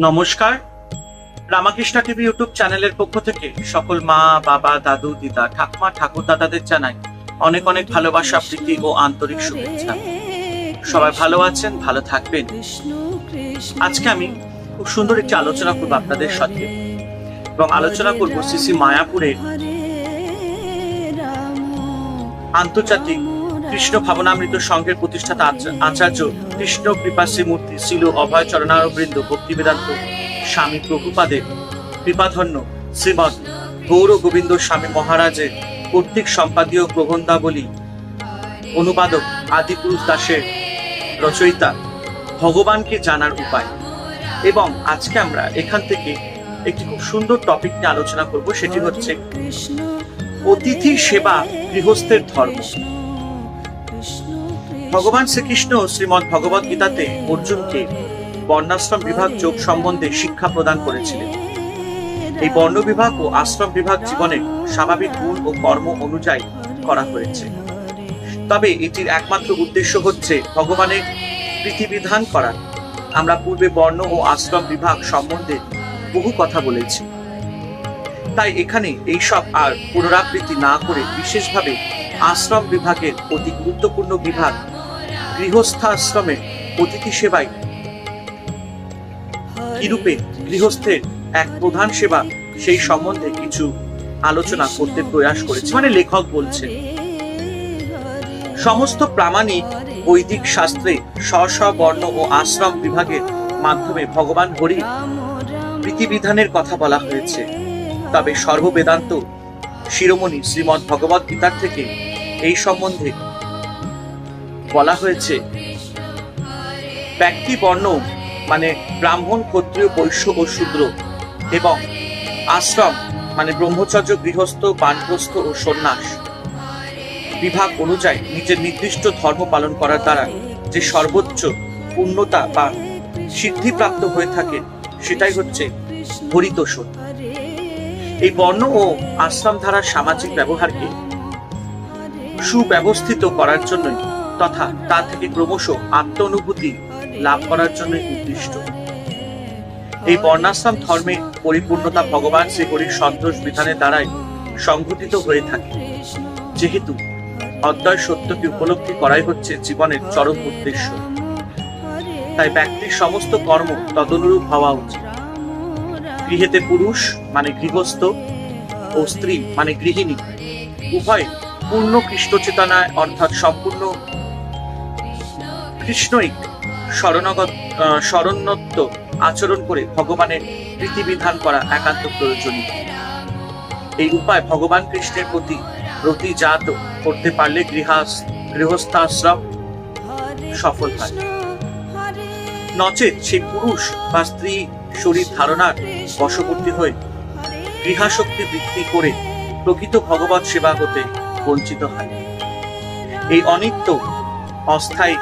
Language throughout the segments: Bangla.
নমস্কার। রামাকৃষ্ণ টিভি ইউটিউব চ্যানেলের পক্ষ থেকে সকল মা, বাবা, দাদু, দিদা, ঠাকুমা, ঠাকুর দাদাদের জানাই অনেক অনেক ভালোবাসা, প্রীতি ও আন্তরিক শুভেচ্ছা। সবাই ভালো আছেন, ভালো থাকবেন। আজকে আমি খুব সুন্দর একটি আলোচনা করব আপনাদের সাথে। এবং আলোচনা করব সিসি মায়াপুরের আন্তর্জাতিক কৃষ্ণ ভাবনামৃত সংঘের প্রতিষ্ঠাতা আচার্য কৃষ্ণ কৃপাশ্রী মূর্তি শিল অভয় চরণারবৃন্দ ভক্তি বেদান্ত স্বামী প্রভুপাদের কৃপাধন্য শ্রীমৎ গৌর গোবিন্দ স্বামী মহারাজের কর্তৃক সম্পাদীয় প্রবন্ধাবলী অনুবাদক আদিপুরুষ দাসের রচয়িতা ভগবানকে জানার উপায়। এবং আজকে আমরা এখান থেকে একটি খুব সুন্দর টপিক নিয়ে আলোচনা করব, সেটি হচ্ছে অতিথি সেবা গৃহস্থের ধর্ম। ভগবান শ্রীকৃষ্ণ শ্রীমৎ ভগবত গীতাতে অর্জুনকে বর্ণাশ্রম বিভাগ যোগ সম্বন্ধে শিক্ষা প্রদান করেছিলেন। এই বর্ণ বিভাগ ও আশ্রম বিভাগ জীবনের স্বাভাবিক গুণ ও কর্ম অনুযায়ী করা হয়েছে। তবে এটির একমাত্র উদ্দেশ্য হচ্ছে ভগবানের বিধিবিধান করা। আমরা পূর্বে বর্ণ ও আশ্রম বিভাগ সম্বন্ধে বহু কথা বলেছি। তাই এখানে এইসব আর পুনরাবৃত্তি না করে বিশেষভাবে আশ্রম বিভাগের অতি গুরুত্বপূর্ণ বিভাগ গৃহস্থাশ্রমে অতিথি সেবায়। কিরূপে গৃহস্থের এক প্রধান সেবা সেই সম্বন্ধে কিছু আলোচনা করতে প্রয়াস করেছে। মানে লেখক বলছেন, সমস্ত প্রামাণিক বৈদিক শাস্ত্রে স্ব বর্ণ ও আশ্রম বিভাগের মাধ্যমে ভগবান হরি প্রীতিবিধানের কথা বলা হয়েছে। তবে সর্ববেদান্ত শিরোমণি শ্রীমৎ ভগবত গীতার থেকে এই সম্বন্ধে বলা হয়েছে, ব্যক্তি বর্ণ মানে ব্রাহ্মণ, ক্ষত্রিয়, বৈশ্য ও শূদ্র এবং আশ্রম মানে ব্রহ্মচর্য, গৃহস্থ বানগ্রস্ত ও সন্ন্যাস বিভাগ অনুযায়ী নিজের নির্দিষ্ট ধর্ম পালন করার দ্বারা যে সর্বোচ্চ পূর্ণতা বা সিদ্ধিপ্রাপ্ত হয়ে থাকে, সেটাই হচ্ছে হরিতোষণ। এই বর্ণ ও আশ্রম ধারার সামাজিক ব্যবহারকে সুব্যবস্থিত করার জন্যই তথা তা থেকে ক্রমশ আত্ম-অনুভূতি লাভ করার জন্য উদ্দিষ্ট। এই বর্ণাশ্রম ধর্মের পরিপূর্ণতা ভগবান শ্রীহরির সন্তোষ বিধানের দ্বারাই সংঘটিত হয়ে থাকে। যেহেতু অদ্বয় সত্যকে উপলব্ধি করাই হচ্ছে জীবনের চরম উদ্দেশ্য। তাই ব্যক্তির সমস্ত কর্ম তদনুরূপ হওয়া উচিত। গৃহেতে পুরুষ মানে গৃহস্থ ও স্ত্রী মানে গৃহিণী উভয় পূর্ণ কৃষ্ণ চেতনায় অর্থাৎ সম্পূর্ণ কৃষ্ণইক শরণাগত শরণত্ব আচরণ করে ভগবানের প্রীতিবিধান করা একান্ত প্রয়োজনীয়। এই উপায় ভগবান কৃষ্ণের প্রতি প্রতিজাত করতে পারলে গৃহাস, গৃহস্থাশ্রম সফল হয়। নচেত সেই পুরুষ বা স্ত্রী শরীর ধারণার বশবর্তী হয়ে গৃহাশক্তি বৃদ্ধি করে প্রকৃত ভগবত সেবা হতে বঞ্চিত হয়। এই অনিত্য অস্থায়ী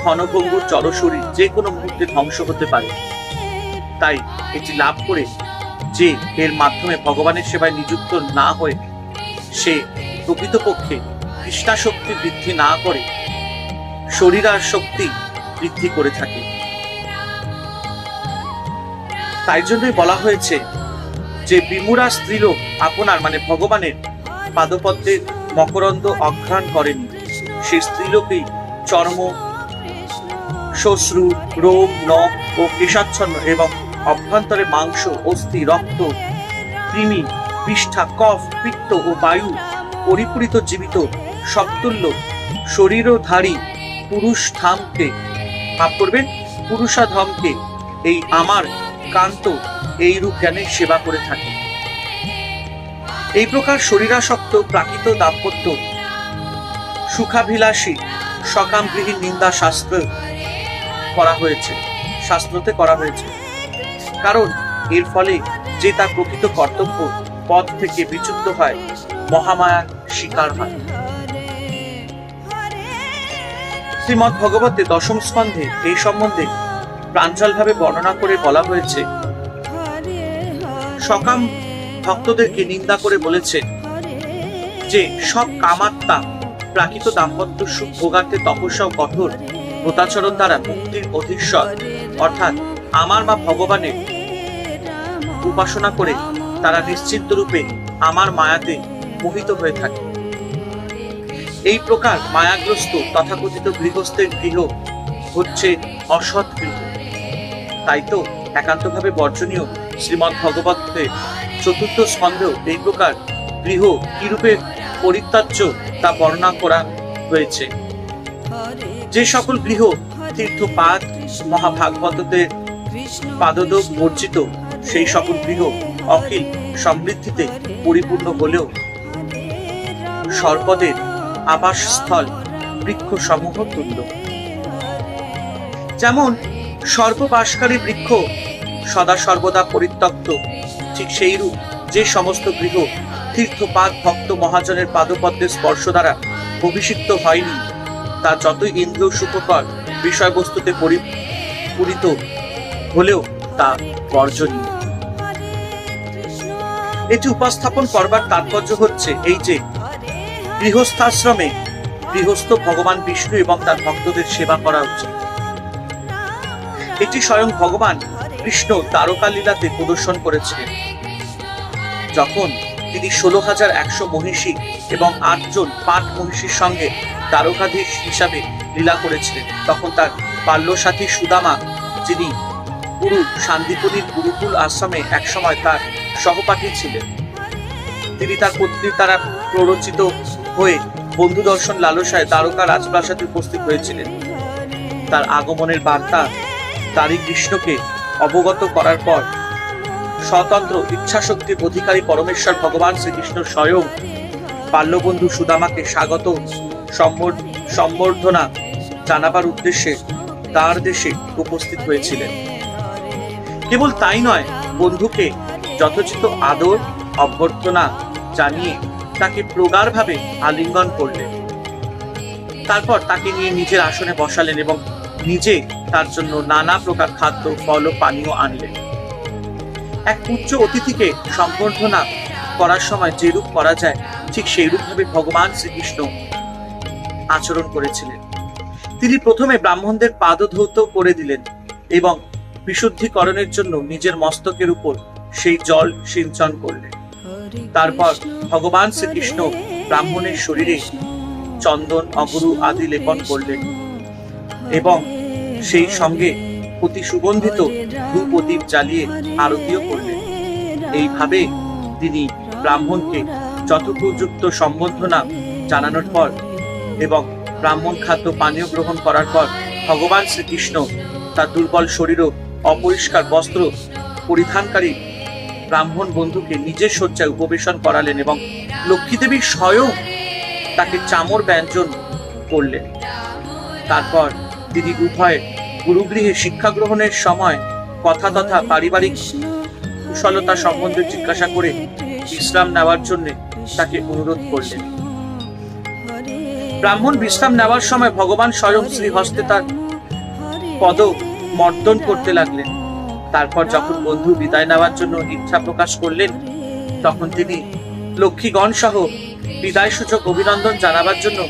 ক্ষণভঙ্গুর জড়শরীর যে কোনো মুহূর্তে ধ্বংস হতে পারে। তাই এটি লাভ করে যে এর মাধ্যমে ভগবানের সেবায় নিযুক্ত না হয়ে সে প্রকৃতপক্ষে কৃষ্ণাশক্তি বৃদ্ধি না করে শরীরার শক্তি বৃদ্ধি করে থাকে। তাই জন্যই বলা হয়েছে যে বিমুরা স্ত্রীলোক আপনার মানে ভগবানের পাদপদ্মের মকরন্দ অঘ্রাণ করেনি। সেই স্ত্রীলোকেই চর্ম শ্বশ্রু রোম, নখ ও কেশাচ্ছন্ন এবং অভ্যন্তরে মাংস, অস্থি, রক্ত, কৃমি, পৃষ্ঠা, কফ, পিত্ত ও বায়ু পরিপূরিত জীবিত সবতুল্য শরীরধারী পুরুষ ধামকে ভাব করবেন। পুরুষাধমকে এই আমার কান্ত এই রূপ জ্ঞানে সেবা করে থাকে এই প্রকার শরীরাসক্ত, প্রাকৃত দাম্পত্য সুখাভিলাষী সকাম গৃহীর নিন্দা শাস্ত্র করা হয়েছে, শাস্ত্রতে করা হয়েছে। কারণ এর ফলে যে তার প্রকৃত কর্তব্য পথ থেকে বিচ্যুত হয়, মহামায়ার শিকার হয়। শ্রীমৎ ভগবতে দশম স্কন্ধে এই সম্বন্ধে প্রাঞ্জলভাবে বর্ণনা করে বলা হয়েছে, সকাম ভক্তদেরকে নিন্দা করে বলেছে যে, সব কামাত্মা প্রাকৃত দাম্পত্য সুখ ভোগার্থে তপস্যা কঠোর ব্রতাচরণ দ্বারা মুক্তির অধীশ্বর। অর্থাৎ আমার মা ভগবানের উপাসনা করে তারা নিশ্চিন্ত রূপে আমার মায়াতে মোহিত হয়ে থাকে। এই প্রকার মায়াগ্রস্ত তথাকথিত গৃহস্থের গৃহ হচ্ছে অসৎ গৃহ। তাই তো একান্তভাবে বর্জনীয় শ্রীমৎ ভগবতের চতুর্থ স্কন্ধেও এই প্রকার গৃহ কিরূপে পরিত্যাজ্য তা বর্ণনা করা হয়েছে। যে সকল গৃহ তীর্থপাত মহাভাগবতদের পাদদ বর্জিত, সেই সকল গৃহ অখিল সমৃদ্ধিতে পরিপূর্ণ হলেও সর্পদের আবাসস্থল বৃক্ষ সমূহ তুল্য। যেমন সর্ববাসকারী বৃক্ষ সদা সর্বদা পরিত্যক্ত, ঠিক সেইরূপ যে সমস্ত গৃহ তীর্থপাত ভক্ত মহাজনের পাদপদ্মের স্পর্শ দ্বারা অভিষিক্ত হয়নি তা যতই ইন্দ্র সুখকর বিষয়বস্তুতে পরিপূরিত হলেও তা বর্জনীয়। এটি উপস্থাপন করবার তাৎপর্য হচ্ছে এই যে, গৃহস্থাশ্রমে গৃহস্থ ভগবান বিষ্ণু এবং তার ভক্তদের সেবা করা উচিত। এটি স্বয়ং ভগবান কৃষ্ণ তারকা লীলাতে প্রদর্শন করেছিলেন। যখন তিনি ষোলো হাজার একশো মহিষী এবং আটজন পাট মহিষীর সঙ্গে দ্বারকাধীশ হিসাবে লীলা করেছিলেন। তখন তার বাল্যসাথী সুদামা, যিনি গুরু শান্তিপদীর গুরুকুল আশ্রমে একসময় তার সহপাঠী ছিলেন। তিনি তার পত্নীর দ্বারা প্ররোচিত হয়ে বন্ধু দর্শন লালসায় দ্বারকা রাজপ্রাসাদে উপস্থিত হয়েছিলেন। তার আগমনের বার্তা তারই কৃষ্ণকে অবগত করার পর স্বতন্ত্র ইচ্ছাশক্তির অধিকারী পরমেশ্বর ভগবান শ্রীকৃষ্ণ স্বয়ং বাল্যবন্ধু সুদামাকে স্বাগত সম্বর্ধনা জানাবার উদ্দেশ্যে তার দেশে উপস্থিত হয়েছিলেন। কেবল তাই নয়, বন্ধুকে যথোচিত আদর, অভ্যর্থনা জানিয়ে তাকে প্রগাঢ়ভাবে আলিঙ্গন করলেন। তারপর তাকে নিয়ে নিজের আসনে বসালেন এবং নিজে তার জন্য নানা প্রকার খাদ্য, ফল ও পানীয় আনলেন। এক উচ্চ অতিথিকে সম্বর্ধনা করার সময় যেরূপ করা যায়, ঠিক সেইরূপ ভাবে ভগবান শ্রীকৃষ্ণ আচরণ করেছিলেন। তিনি প্রথমে ব্রাহ্মণদের পাদধৌত করে দিলেন এবং বিশুদ্ধিকরণের জন্য নিজের মস্তকের উপর সেই জল সিঞ্চন করলেন। তারপর ভগবান শ্রীকৃষ্ণ ব্রাহ্মণের শরীরে চন্দন অগুরু আদি লেপন করলেন এবং সেই সঙ্গে অতি সুগন্ধিত ধূপ প্রদীপ জ্বালিয়ে আরতিও করলেন। এইভাবে তিনি ব্রাহ্মণকে যথোপযুক্ত সম্বর্ধনা জানানোর পর এবং ব্রাহ্মণ খাদ্য পানীয় গ্রহণ করার পর ভগবান শ্রীকৃষ্ণ তার দুর্বল শরীর ও অপরিষ্কার বস্ত্র পরিধানকারী ব্রাহ্মণ বন্ধুকে নিজের শয্যায় উপবেশন করালেন এবং লক্ষ্মীদেবী স্বয়ং তাকে চামর ব্যঞ্জন করলেন। তারপর তিনি উভয় গুরুগৃহে শিক্ষা গ্রহণের সময় কথা তথা পারিবারিক কুশলতা সম্বন্ধে জিজ্ঞাসা করে বিশ্রাম নেওয়ার জন্য তাকে অনুরোধ করলেন। ব্রাহ্মণ বিশ্রাম নেওয়ার সময় ভগবান স্বয়ং শ্রীহস্তে তার পদ মর্দন করতে লাগলেন। তারপর যখন বন্ধু বিদায় নেওয়ার জন্য ইচ্ছা প্রকাশ করলেন, তখন তিনি লক্ষ্মীগণ সহ বিদায় সূচক অভিনন্দন জানাবার জন্য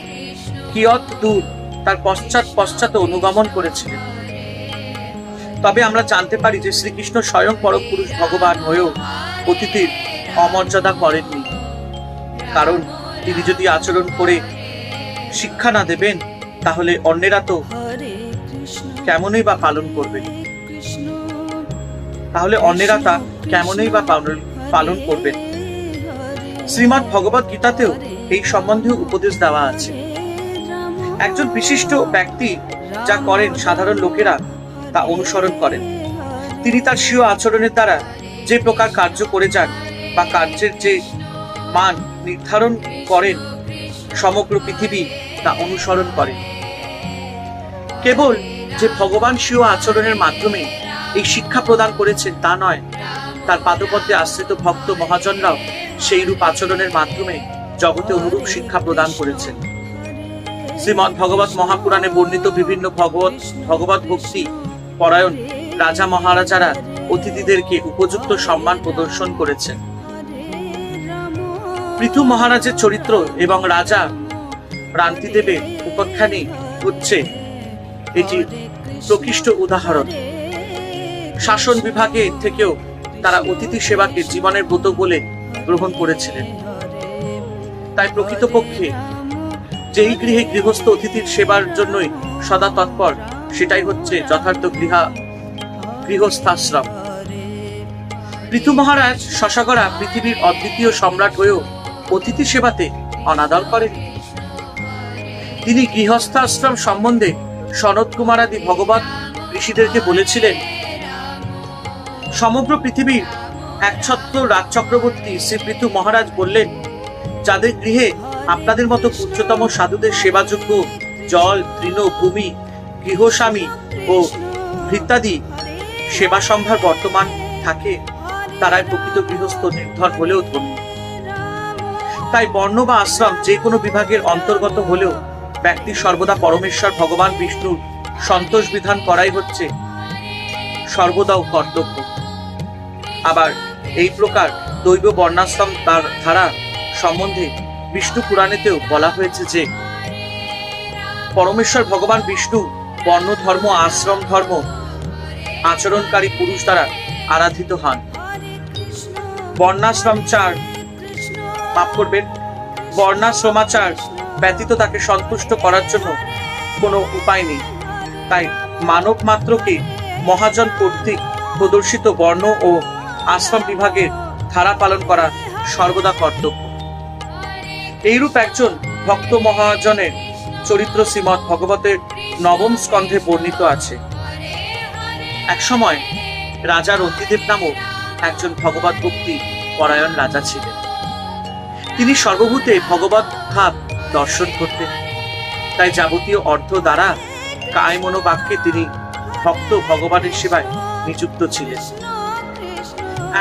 কিয়ৎ দূর তার পশ্চাৎ পশ্চাৎ অনুগমন করেছিলেন। তবে আমরা জানতে পারি যে শ্রীকৃষ্ণ স্বয়ং পরম পুরুষ ভগবান হয়েও অতিথির অমর্যাদা করেননি। কারণ তিনি যদি আচরণ করে শিক্ষা না দেবেন তাহলে অন্যেরা তো কেমনই বা পালন করবে তাহলে অন্যেরা তা কেমনই বা পালন- করবেন? শ্রীমৎ ভগবত গীতাতেও এই সম্বন্ধে উপদেশ দেওয়া আছে। একজন বিশিষ্ট ব্যক্তি যা করেন সাধারণ লোকেরা তা অনুসরণ করেন। তিনি তার স্বীয় আচরণের দ্বারা যে প্রকার কার্য করে যান বা কার্যের যে মান নির্ধারণ করেন সমগ্র পৃথিবী তা অনুসরণ করে। কেবল যে ভগবান স্বীয় আচরণের মাধ্যমে এই শিক্ষা প্রদান করেছেন তা নয়, তার পাদপদ্মে আশ্রিত ভক্ত মহাজনরাও সেই রূপ আচরণের মাধ্যমে জগতে অনুরূপ শিক্ষা প্রদান করেছেন। শ্রীমৎ ভগবত মহাপুরাণে বর্ণিত বিভিন্ন ভগবত ভগবত ভক্তি, পরায়ণ রাজা মহারাজারা অতিথিদেরকে উপযুক্ত সম্মান প্রদর্শন করেছেন। পৃথু মহারাজের চরিত্র এবং রাজা প্রান্তিদেবের উপাখ্যানই হচ্ছে এটি প্রকৃষ্ট উদাহরণ। শাসন বিভাগে থেকেও তারা অতিথি সেবাকে জীবনের ব্রত বলে গ্রহণ করেছিলেন। তাই প্রকৃতপক্ষে যেই গৃহে গৃহস্থ অতিথির সেবার জন্যই সদা তৎপর, সেটাই হচ্ছে যথার্থ গৃহা গৃহস্থাশ্রম। পৃথু মহারাজ শশাগরা পৃথিবীর অদ্বিতীয় সম্রাট হয়েও অতিথি সেবাতে অনাদর করেন। তিনি গৃহস্থাশ্রম সম্বন্ধে সনৎ কুমার আদি ভগবত ঋষিদেরকে বলেছিলেন, সমগ্র পৃথিবীর একছত্র রাজ চক্রবর্তী শ্রী পৃথু মহারাজ বললেন, যাদের গৃহে আপনাদের মতো উচ্চতম সাধুদের সেবাযোগ্য জল, তৃণ, ভূমি, গৃহস্বামী ও ভৃত্যাদি সেবা সম্ভার বর্তমান থাকে, তারাই প্রকৃত গৃহস্থ নির্ধর হলেও ধন্য। তাই বর্ণ বা আশ্রম যে কোনো বিভাগের অন্তর্গত হলেও ব্যক্তি সর্বদা পরমেশ্বর, ভগবান, বিষ্ণুর সন্তোষ বিধান করাই হচ্ছে সর্বদাও কর্তব্য। আবার এই প্রকার দৈব বর্ণাশ্রম তার ধারা সম্বন্ধে বিষ্ণু পুরাণেতেও বলা হয়েছে যে, পরমেশ্বর, ভগবান, বিষ্ণু, বর্ণ ধর্ম, আশ্রম ধর্ম, আচরণকারী পুরুষ দ্বারা আরাধিত হন। বর্ণাশ্রম চার মাফ করবেন। বর্ণাশ্রমাচার ব্যতীত তাকে সন্তুষ্ট করার জন্য কোনো উপায় নেই। তাই মানব মাত্রকে মহাজন কর্তৃক প্রদর্শিত বর্ণ ও আশ্রম বিভাগের ধারা পালন করা সর্বদা কর্তব্য। এইরূপ একজন ভক্ত মহাজনের চরিত্র শ্রীমৎ ভগবতের নবম স্কন্ধে বর্ণিত আছে। এক সময় রাজা রন্তিদেব নামক একজন ভগবত ভক্তি পরায়ণ রাজা ছিলেন। তিনি সর্বভূতে ভগবত ভাব দর্শন করতেন। তাই যাবতীয় অর্থ দ্বারা কায় মনোবাক্যে তিনি ভক্ত ভগবানের সেবায় নিযুক্ত ছিলেন।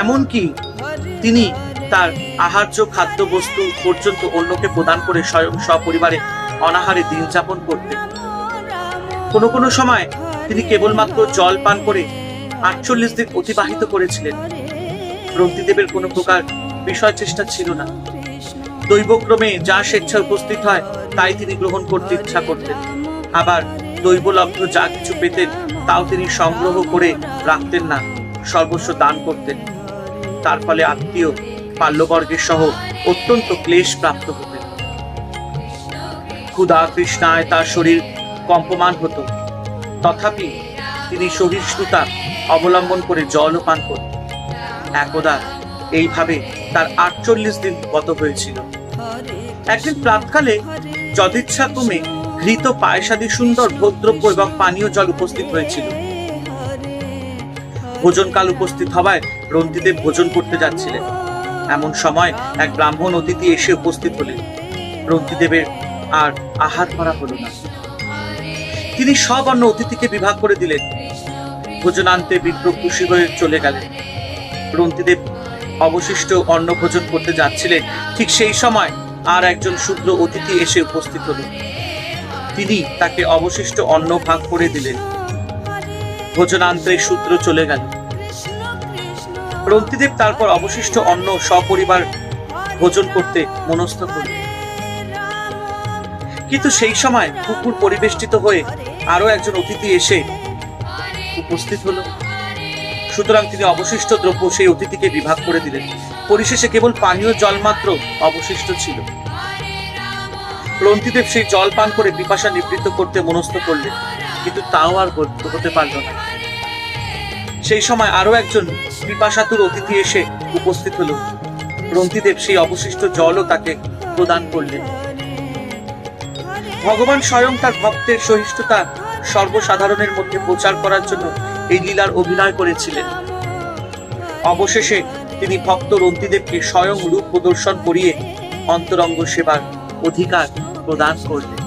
এমনকি তিনি তার আহার্য খাদ্য বস্তু পর্যন্ত অন্যকে প্রদান করে স্বয়ং সপরিবারে অনাহারে দিন যাপন করতেন। কোনো কোনো সময় তিনি কেবলমাত্র জল পান করে আটচল্লিশ দিন অতিবাহিত করেছিলেন। রন্তিদেবের কোনো প্রকার বিষয় চেষ্টা ছিল না। দৈবক্রমে যা স্বেচ্ছা উপস্থিত হয়, তাই তিনি গ্রহণ করতে ইচ্ছা করতেন। আবার দৈবলব্ধ যা কিছু পেতেন, তাও তিনি সংগ্রহ করে রাখতেন না, সর্বস্ব দান করতেন। তার ফলে আত্মীয়, পাল্যবর্গের সহ অত্যন্ত ক্লেশ প্রাপ্ত হতেন। ক্ষুধা কৃষ্ণায় তার শরীর কম্পমান হতো। তথাপি তিনি সহিষ্ণুতা অবলম্বন করে জলও পান করতেন। একদা এইভাবে তার আটচল্লিশ দিন গত হয়েছিল। একদিন প্রাতকালে ঘৃত পায়সাদি সুন্দর এবং পানীয় জল উপস্থিত হয়েছিল। ভোজনকাল উপস্থিত হওয়ায় রন্তিদেব ভোজন করতে যাচ্ছিলেন। এমন সময় এক ব্রাহ্মণ অতিথি এসে উপস্থিত হলেন। রন্তিদেবের আর আহার করা হলো না। তিনি সব অন্য অতিথিকে বিভাগ করে দিলেন। ভোজনান্তে বিপ্র খুশি হয়ে চলে গেলেন। রন্তিদেব অবশিষ্ট অন্ন ভোজন করতে যাচ্ছিলেন, ঠিক সেই সময় আর একজন শূদ্র অতিথি এসে উপস্থিত হলেন। তিনি তাকে অবশিষ্ট অন্ন ভাগ করে দিলেন। ভোজনান্তে শূদ্র চলে গেল। রন্তিদেব তারপর অবশিষ্ট অন্ন সপরিবার ভোজন করতে মনস্থ করলেন। কিন্তু সেই সময় কুকুর পরিবেষ্টিত হয়ে আরও একজন অতিথি এসে উপস্থিত হলো। সুতরাং তিনি অবশিষ্ট দ্রব্য সেই অতিথিকে বিভাগ করে দিলেন। পরিশেষে কেবল পানীয় জল মাত্র অবশিষ্ট ছিল। রন্তিদেব সেই জল পান করে পিপাসা নিবৃত্ত করতে মনস্থ করলেন, কিন্তু তাও আর হতে- পারল না। সেই সময় আরও একজন পিপাসাতুর অতিথি এসে উপস্থিত হলো। রন্তিদেব সেই অবশিষ্ট জলও তাকে প্রদান করলেন। ভগবান স্বয়ং তার ভক্তের সহিষ্ণুতা সর্বসাধারণের মধ্যে প্রচার করার জন্য এই লীলার অভিনয় করেছিলেন। অবশেষে তিনি ভক্ত রন্তিদেবকে স্বয়ং রূপ প্রদর্শন করিয়ে অন্তরঙ্গ সেবার অধিকার প্রদান করলেন।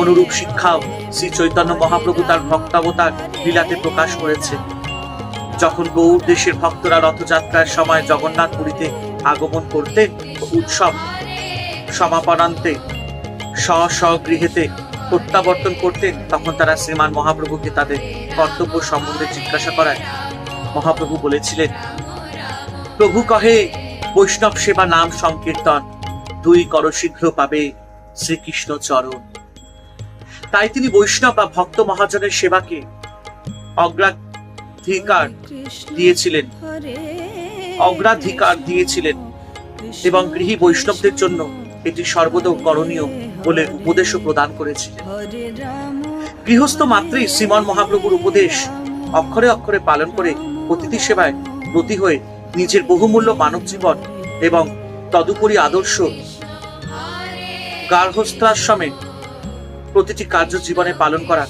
অনুরূপ শিক্ষাও শ্রী চৈতন্য মহাপ্রভু তার ভক্তাবতার লীলাতে প্রকাশ করেছে। যখন গৌর দেশের ভক্তরা রথযাত্রার সময় জগন্নাথ পুরীতে আগমন করতে উৎসব সমাপনান্তে স্ব স্ব গৃহেতে প্রত্যাবর্তন করতেন তখন তারা শ্রীমান মহাপ্রভুকে তাদের কর্তব্য সম্বন্ধে জিজ্ঞাসা করায়। মহাপ্রভু বলেছিলেন, প্রভু কহে, বৈষ্ণব সেবা নাম সংকীর্তন, দুই কর শীঘ্র পাবে শ্রীকৃষ্ণ চরণ। তাই তিনি বৈষ্ণব বা ভক্ত মহাজনের সেবাকে অগ্রাধিকার দিয়েছিলেন। অগ্রাধিকার দিয়েছিলেন এবং গৃহী বৈষ্ণবদের জন্য এটি সর্বদা করণীয়। বলে উপদেশও প্রদান করেছিলেন। গৃহস্থ মাত্রই শ্রীমন মহাপ্রভুর উপদেশ অক্ষরে অক্ষরে পালন করে অতিথি সেবায় ব্রতী হয়ে নিজের বহুমূল্য মানব জীবন এবং তদুপরি আদর্শ গার্হস্থ্যাশ্রমে প্রতিটি কার্য জীবনে পালন করা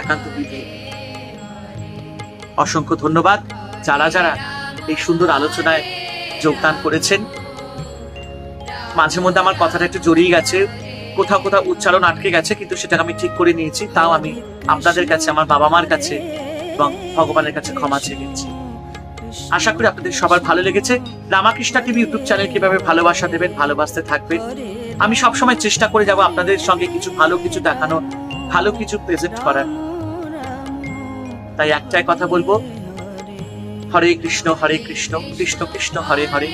একান্ত বিধি। অসংখ্য ধন্যবাদ। যারা যারা এই সুন্দর আলোচনায় যোগদান করেছেন মাঝে মধ্যে আমার কথাটা একটু জড়িয়ে গেছে। কোথাও কোথাও উচ্চারণ আটকে গেছে, কিন্তু সেটা আমি ঠিক করে নিয়েছি, তাও আমি আপনাদের কাছে, আমার বাবা মার কাছে এবং ভগবানের কাছে ক্ষমা চেয়ে নিচ্ছি। আশা করি আপনাদের সবার ভালো লেগেছে। রামাকৃষ্ণা টিভি ইউটিউব চ্যানেল কীভাবে ভালোবাসা দেবেন, ভালোবাসতে থাকবেন আমি সবসময় চেষ্টা করে যাব আপনাদের সঙ্গে কিছু ভালো কিছু দেখানো, ভালো কিছু প্রেজেন্ট করার। তাই একটাই কথা বলব, হরে কৃষ্ণ হরে কৃষ্ণ কৃষ্ণ কৃষ্ণ, হরে হরে।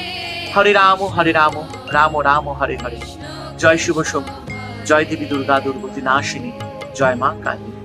হরে রাম হরে রাম রাম রাম, হরে হরে। জয় শুভ শম্ভু। জয় দেবী দুর্গা দুর্গতি নাশিনী জয় মা কালী।